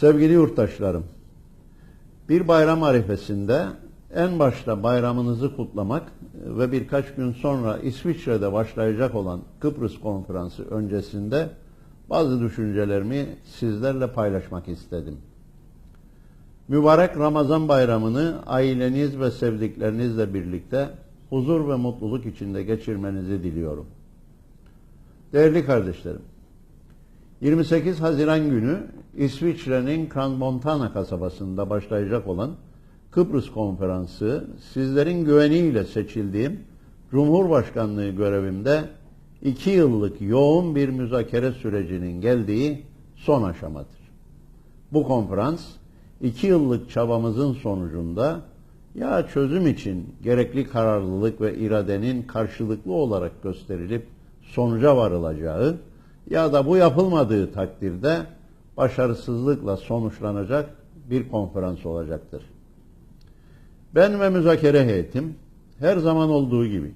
Sevgili yurttaşlarım, bir bayram arifesinde en başta bayramınızı kutlamak ve birkaç gün sonra İsviçre'de başlayacak olan Kıbrıs Konferansı öncesinde bazı düşüncelerimi sizlerle paylaşmak istedim. Mübarek Ramazan bayramını aileniz ve sevdiklerinizle birlikte huzur ve mutluluk içinde geçirmenizi diliyorum. Değerli kardeşlerim, 28 Haziran günü İsviçre'nin Crans-Montana kasabasında başlayacak olan Kıbrıs Konferansı sizlerin güveniyle seçildiğim Cumhurbaşkanlığı görevimde iki yıllık yoğun bir müzakere sürecinin geldiği son aşamadır. Bu konferans iki yıllık çabamızın sonucunda ya çözüm için gerekli kararlılık ve iradenin karşılıklı olarak gösterilip sonuca varılacağı ya da bu yapılmadığı takdirde başarısızlıkla sonuçlanacak bir konferans olacaktır. Ben ve müzakere heyetim her zaman olduğu gibi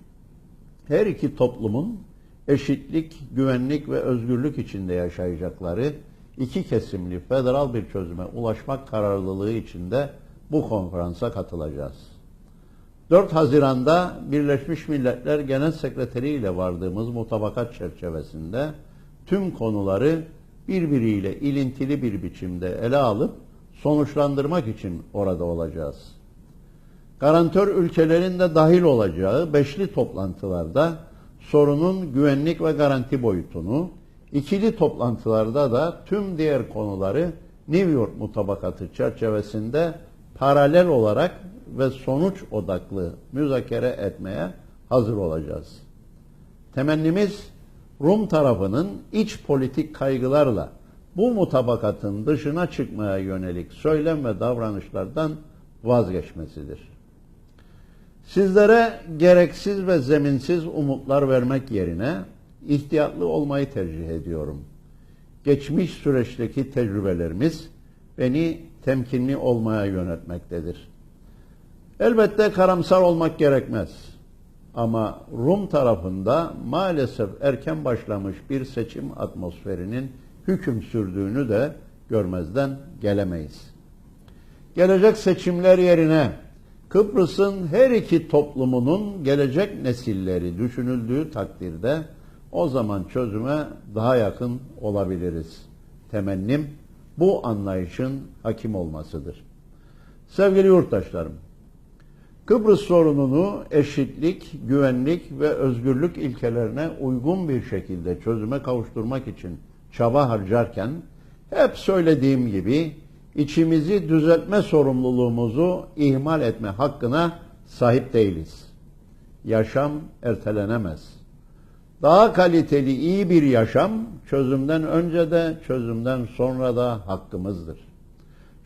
her iki toplumun eşitlik, güvenlik ve özgürlük içinde yaşayacakları iki kesimli federal bir çözüme ulaşmak kararlılığı içinde bu konferansa katılacağız. 4 Haziran'da Birleşmiş Milletler Genel Sekreteri ile vardığımız mutabakat çerçevesinde tüm konuları birbiriyle ilintili bir biçimde ele alıp sonuçlandırmak için orada olacağız. Garantör ülkelerin de dahil olacağı beşli toplantılarda sorunun güvenlik ve garanti boyutunu, ikili toplantılarda da tüm diğer konuları New York mutabakatı çerçevesinde paralel olarak ve sonuç odaklı müzakere etmeye hazır olacağız. Temennimiz Rum tarafının iç politik kaygılarla bu mutabakatın dışına çıkmaya yönelik söylem ve davranışlardan vazgeçmesidir. Sizlere gereksiz ve zeminsiz umutlar vermek yerine ihtiyatlı olmayı tercih ediyorum. Geçmiş süreçteki tecrübelerimiz beni temkinli olmaya yönetmektedir. Elbette karamsar olmak gerekmez. Ama Rum tarafında maalesef erken başlamış bir seçim atmosferinin hüküm sürdüğünü de görmezden gelemeyiz. Gelecek seçimler yerine Kıbrıs'ın her iki toplumunun gelecek nesilleri düşünüldüğü takdirde o zaman çözüme daha yakın olabiliriz. Temennim bu anlayışın hakim olmasıdır. Sevgili yurttaşlarım, Kıbrıs sorununu eşitlik, güvenlik ve özgürlük ilkelerine uygun bir şekilde çözüme kavuşturmak için çaba harcarken hep söylediğim gibi içimizi düzeltme sorumluluğumuzu ihmal etme hakkına sahip değiliz. Yaşam ertelenemez. Daha kaliteli iyi bir yaşam çözümden önce de çözümden sonra da hakkımızdır.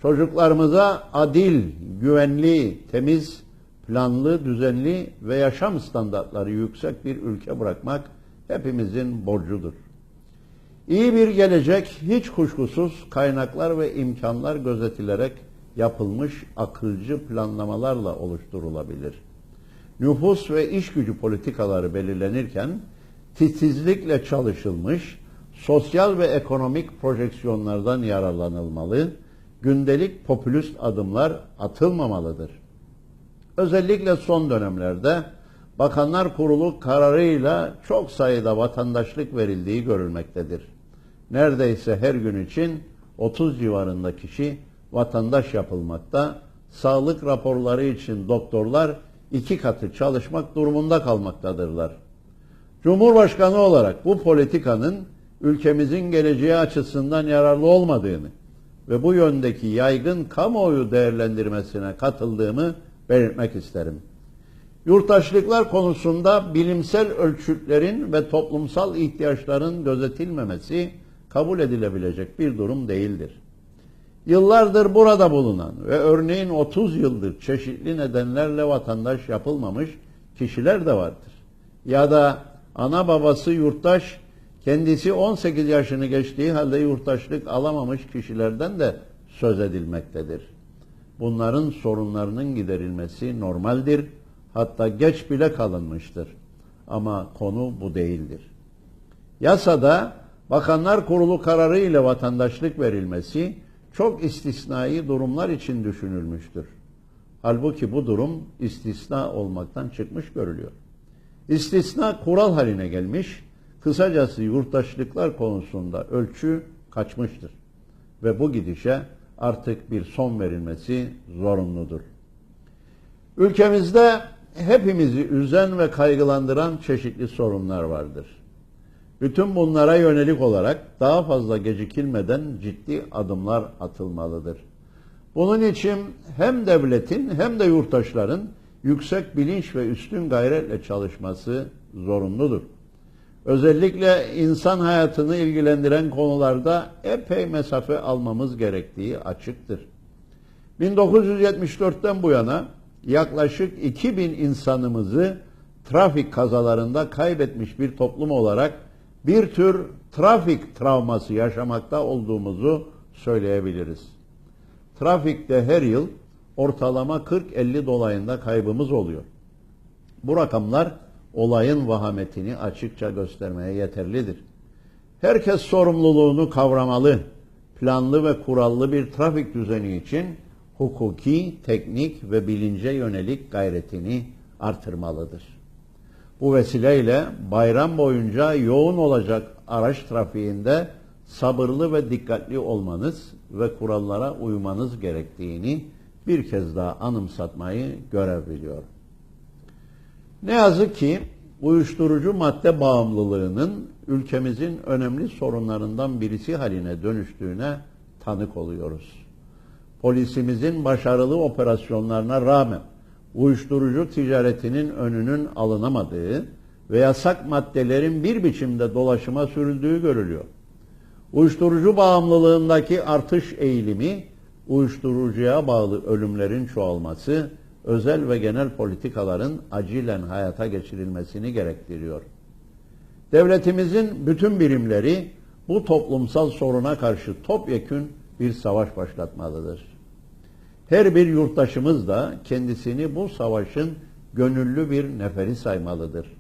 Çocuklarımıza adil, güvenli, temiz, planlı, düzenli ve yaşam standartları yüksek bir ülke bırakmak hepimizin borcudur. İyi bir gelecek hiç kuşkusuz kaynaklar ve imkanlar gözetilerek yapılmış akılcı planlamalarla oluşturulabilir. Nüfus ve iş gücü politikaları belirlenirken titizlikle çalışılmış sosyal ve ekonomik projeksiyonlardan yararlanılmalı, gündelik popülist adımlar atılmamalıdır. Özellikle son dönemlerde Bakanlar Kurulu kararıyla çok sayıda vatandaşlık verildiği görülmektedir. Neredeyse her gün için 30 civarında kişi vatandaş yapılmakta, sağlık raporları için doktorlar iki katı çalışmak durumunda kalmaktadırlar. Cumhurbaşkanı olarak bu politikanın ülkemizin geleceği açısından yararlı olmadığını ve bu yöndeki yaygın kamuoyu değerlendirmesine katıldığımı belirtmek isterim. Yurttaşlıklar konusunda bilimsel ölçütlerin ve toplumsal ihtiyaçların gözetilmemesi kabul edilebilecek bir durum değildir. Yıllardır burada bulunan ve örneğin 30 yıldır çeşitli nedenlerle vatandaş yapılmamış kişiler de vardır. Ya da ana babası yurttaş, kendisi 18 yaşını geçtiği halde yurttaşlık alamamış kişilerden de söz edilmektedir. Bunların sorunlarının giderilmesi normaldir, hatta geç bile kalınmıştır. Ama konu bu değildir. Yasada Bakanlar Kurulu kararı ile vatandaşlık verilmesi, çok istisnai durumlar için düşünülmüştür. Halbuki bu durum istisna olmaktan çıkmış görülüyor. İstisna kural haline gelmiş, kısacası yurttaşlıklar konusunda ölçü kaçmıştır. Ve bu gidişe artık bir son verilmesi zorunludur. Ülkemizde hepimizi üzen ve kaygılandıran çeşitli sorunlar vardır. Bütün bunlara yönelik olarak daha fazla gecikilmeden ciddi adımlar atılmalıdır. Bunun için hem devletin hem de yurttaşların yüksek bilinç ve üstün gayretle çalışması zorunludur. Özellikle insan hayatını ilgilendiren konularda epey mesafe almamız gerektiği açıktır. 1974'ten bu yana yaklaşık 2000 insanımızı trafik kazalarında kaybetmiş bir toplum olarak bir tür trafik travması yaşamakta olduğumuzu söyleyebiliriz. Trafikte her yıl ortalama 40-50 dolayında kaybımız oluyor. Bu rakamlar olayın vahametini açıkça göstermeye yeterlidir. Herkes sorumluluğunu kavramalı, planlı ve kurallı bir trafik düzeni için hukuki, teknik ve bilince yönelik gayretini artırmalıdır. Bu vesileyle bayram boyunca yoğun olacak araç trafiğinde sabırlı ve dikkatli olmanız ve kurallara uymanız gerektiğini bir kez daha anımsatmayı görev biliyorum. Ne yazık ki uyuşturucu madde bağımlılığının ülkemizin önemli sorunlarından birisi haline dönüştüğüne tanık oluyoruz. Polisimizin başarılı operasyonlarına rağmen uyuşturucu ticaretinin önünün alınamadığı ve yasak maddelerin bir biçimde dolaşıma sürüldüğü görülüyor. Uyuşturucu bağımlılığındaki artış eğilimi, uyuşturucuya bağlı ölümlerin çoğalması, özel ve genel politikaların acilen hayata geçirilmesini gerektiriyor. Devletimizin bütün birimleri bu toplumsal soruna karşı topyekün bir savaş başlatmalıdır. Her bir yurttaşımız da kendisini bu savaşın gönüllü bir neferi saymalıdır.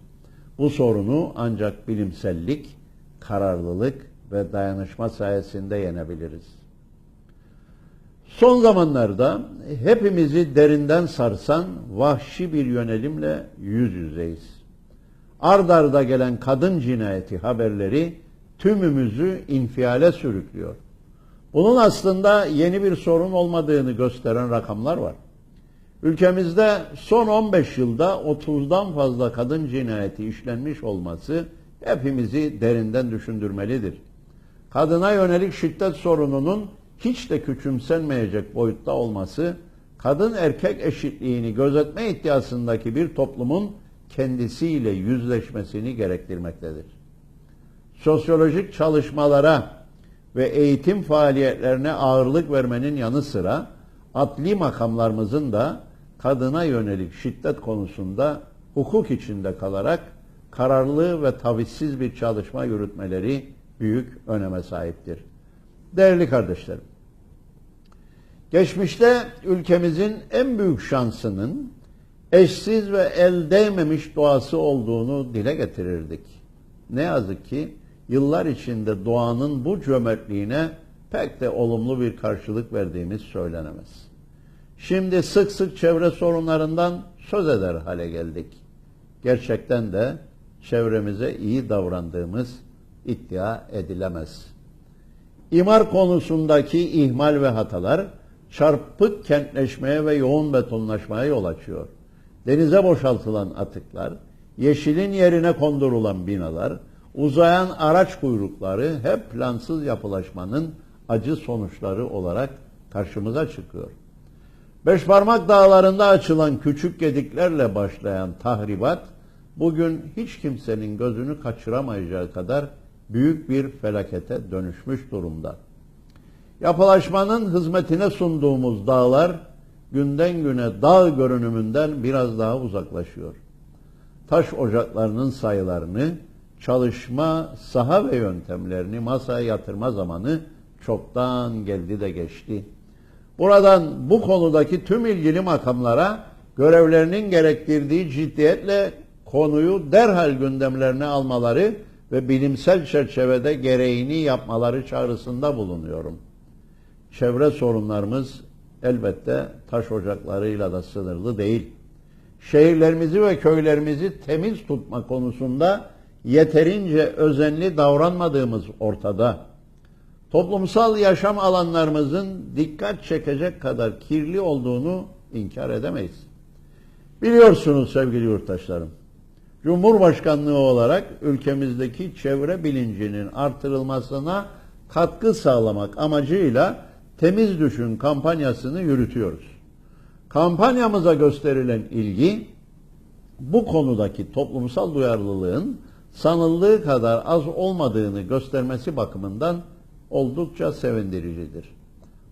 Bu sorunu ancak bilimsellik, kararlılık ve dayanışma sayesinde yenebiliriz. Son zamanlarda hepimizi derinden sarsan vahşi bir yönelimle yüz yüzeyiz. Ard arda gelen kadın cinayeti haberleri tümümüzü infiale sürüklüyor. Bunun aslında yeni bir sorun olmadığını gösteren rakamlar var. Ülkemizde son 15 yılda 30'dan fazla kadın cinayeti işlenmiş olması hepimizi derinden düşündürmelidir. Kadına yönelik şiddet sorununun hiç de küçümsenmeyecek boyutta olması, kadın erkek eşitliğini gözetme iddiasındaki bir toplumun kendisiyle yüzleşmesini gerektirmektedir. Sosyolojik çalışmalara ve eğitim faaliyetlerine ağırlık vermenin yanı sıra adli makamlarımızın da kadına yönelik şiddet konusunda hukuk içinde kalarak kararlı ve tavizsiz bir çalışma yürütmeleri büyük öneme sahiptir. Değerli kardeşlerim, geçmişte ülkemizin en büyük şansının eşsiz ve el değmemiş doğası olduğunu dile getirirdik. Ne yazık ki yıllar içinde doğanın bu cömertliğine pek de olumlu bir karşılık verdiğimiz söylenemez. Şimdi sık sık çevre sorunlarından söz eder hale geldik. Gerçekten de çevremize iyi davrandığımız iddia edilemez. İmar konusundaki ihmal ve hatalar çarpık kentleşmeye ve yoğun betonlaşmaya yol açıyor. Denize boşaltılan atıklar, yeşilin yerine kondurulan binalar, uzayan araç kuyrukları hep plansız yapılaşmanın acı sonuçları olarak karşımıza çıkıyor. Beşparmak dağlarında açılan küçük gediklerle başlayan tahribat bugün hiç kimsenin gözünü kaçıramayacağı kadar büyük bir felakete dönüşmüş durumda. Yapılaşmanın hizmetine sunduğumuz dağlar günden güne dağ görünümünden biraz daha uzaklaşıyor. Taş ocaklarının sayılarını, çalışma saha ve yöntemlerini masaya yatırma zamanı çoktan geldi de geçti. Buradan bu konudaki tüm ilgili makamlara görevlerinin gerektirdiği ciddiyetle konuyu derhal gündemlerine almaları ve bilimsel çerçevede gereğini yapmaları çağrısında bulunuyorum. çevre sorunlarımız elbette taş ocaklarıyla da sınırlı değil. Şehirlerimizi ve köylerimizi temiz tutma konusunda yeterince özenli davranmadığımız ortada. Toplumsal yaşam alanlarımızın dikkat çekecek kadar kirli olduğunu inkar edemeyiz. Biliyorsunuz sevgili yurttaşlarım, Cumhurbaşkanlığı olarak ülkemizdeki çevre bilincinin artırılmasına katkı sağlamak amacıyla Temiz Düşün kampanyasını yürütüyoruz. Kampanyamıza gösterilen ilgi bu konudaki toplumsal duyarlılığın sanıldığı kadar az olmadığını göstermesi bakımından oldukça sevindiricidir.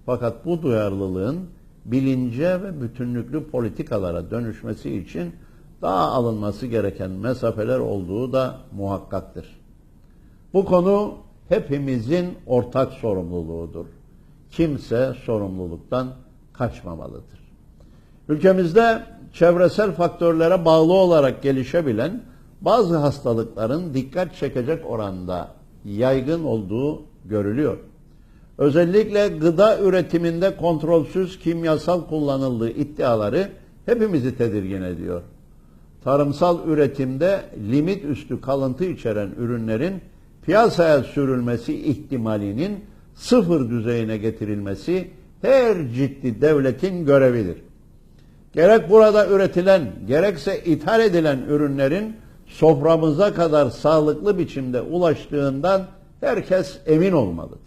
Fakat bu duyarlılığın bilince ve bütünlüklü politikalara dönüşmesi için daha alınması gereken mesafeler olduğu da muhakkaktır. Bu konu hepimizin ortak sorumluluğudur. Kimse sorumluluktan kaçmamalıdır. Ülkemizde çevresel faktörlere bağlı olarak gelişebilen bazı hastalıkların dikkat çekecek oranda yaygın olduğu görülüyor. Özellikle gıda üretiminde kontrolsüz kimyasal kullanıldığı iddiaları hepimizi tedirgin ediyor. Tarımsal üretimde limit üstü kalıntı içeren ürünlerin piyasaya sürülmesi ihtimalinin sıfır düzeyine getirilmesi her ciddi devletin görevidir. Gerek burada üretilen, gerekse ithal edilen ürünlerin soframıza kadar sağlıklı biçimde ulaştığından herkes emin olmalıdır.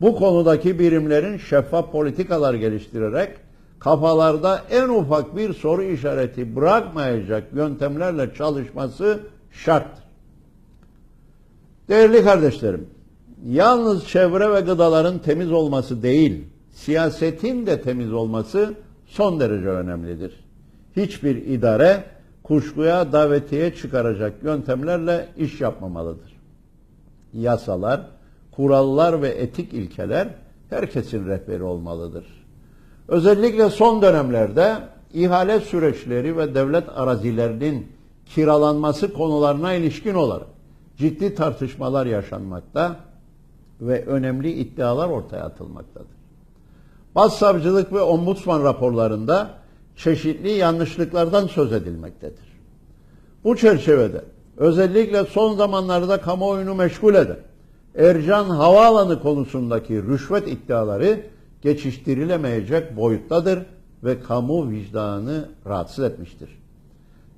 Bu konudaki birimlerin şeffaf politikalar geliştirerek kafalarda en ufak bir soru işareti bırakmayacak yöntemlerle çalışması şarttır. Değerli kardeşlerim, yalnız çevre ve gıdaların temiz olması değil, siyasetin de temiz olması son derece önemlidir. Hiçbir idare kuşkuya davetiye çıkaracak yöntemlerle iş yapmamalıdır. Yasalar, kurallar ve etik ilkeler herkesin rehberi olmalıdır. Özellikle son dönemlerde ihale süreçleri ve devlet arazilerinin kiralanması konularına ilişkin olarak ciddi tartışmalar yaşanmakta ve önemli iddialar ortaya atılmaktadır. Başsavcılık ve ombudsman raporlarında çeşitli yanlışlıklardan söz edilmektedir. Bu çerçevede özellikle son zamanlarda kamuoyunu meşgul eden Ercan Havaalanı konusundaki rüşvet iddiaları geçiştirilemeyecek boyuttadır ve kamu vicdanını rahatsız etmiştir.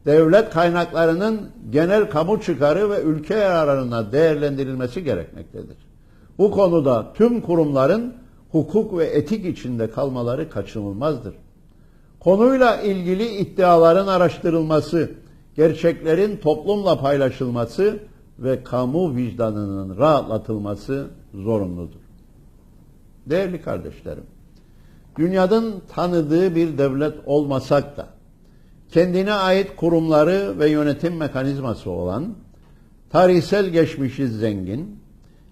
Devlet kaynaklarının genel kamu çıkarı ve ülke yararına değerlendirilmesi gerekmektedir. Bu konuda tüm kurumların hukuk ve etik içinde kalmaları kaçınılmazdır. Konuyla ilgili iddiaların araştırılması, gerçeklerin toplumla paylaşılması ve kamu vicdanının rahatlatılması zorunludur. Değerli kardeşlerim, dünyanın tanıdığı bir devlet olmasak da kendine ait kurumları ve yönetim mekanizması olan tarihsel geçmişi zengin,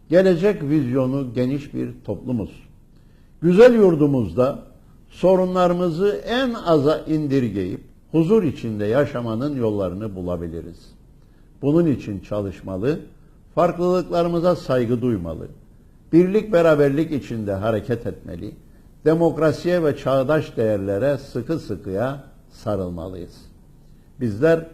gelecek vizyonu geniş bir toplumuz. Güzel yurdumuzda sorunlarımızı en aza indirgeyip huzur içinde yaşamanın yollarını bulabiliriz. Bunun için çalışmalı, farklılıklarımıza saygı duymalı, birlik beraberlik içinde hareket etmeli, demokrasiye ve çağdaş değerlere sıkı sıkıya sarılmalıyız. Bizler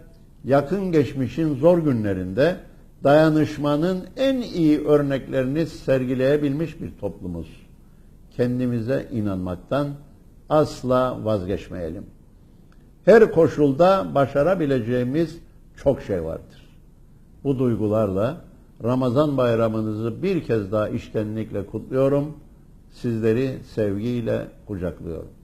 yakın geçmişin zor günlerinde dayanışmanın en iyi örneklerini sergileyebilmiş bir toplumuz. Kendimize inanmaktan asla vazgeçmeyelim. Her koşulda başarabileceğimiz çok şey vardır. Bu duygularla Ramazan bayramınızı bir kez daha iştenlikle kutluyorum. Sizleri sevgiyle kucaklıyorum.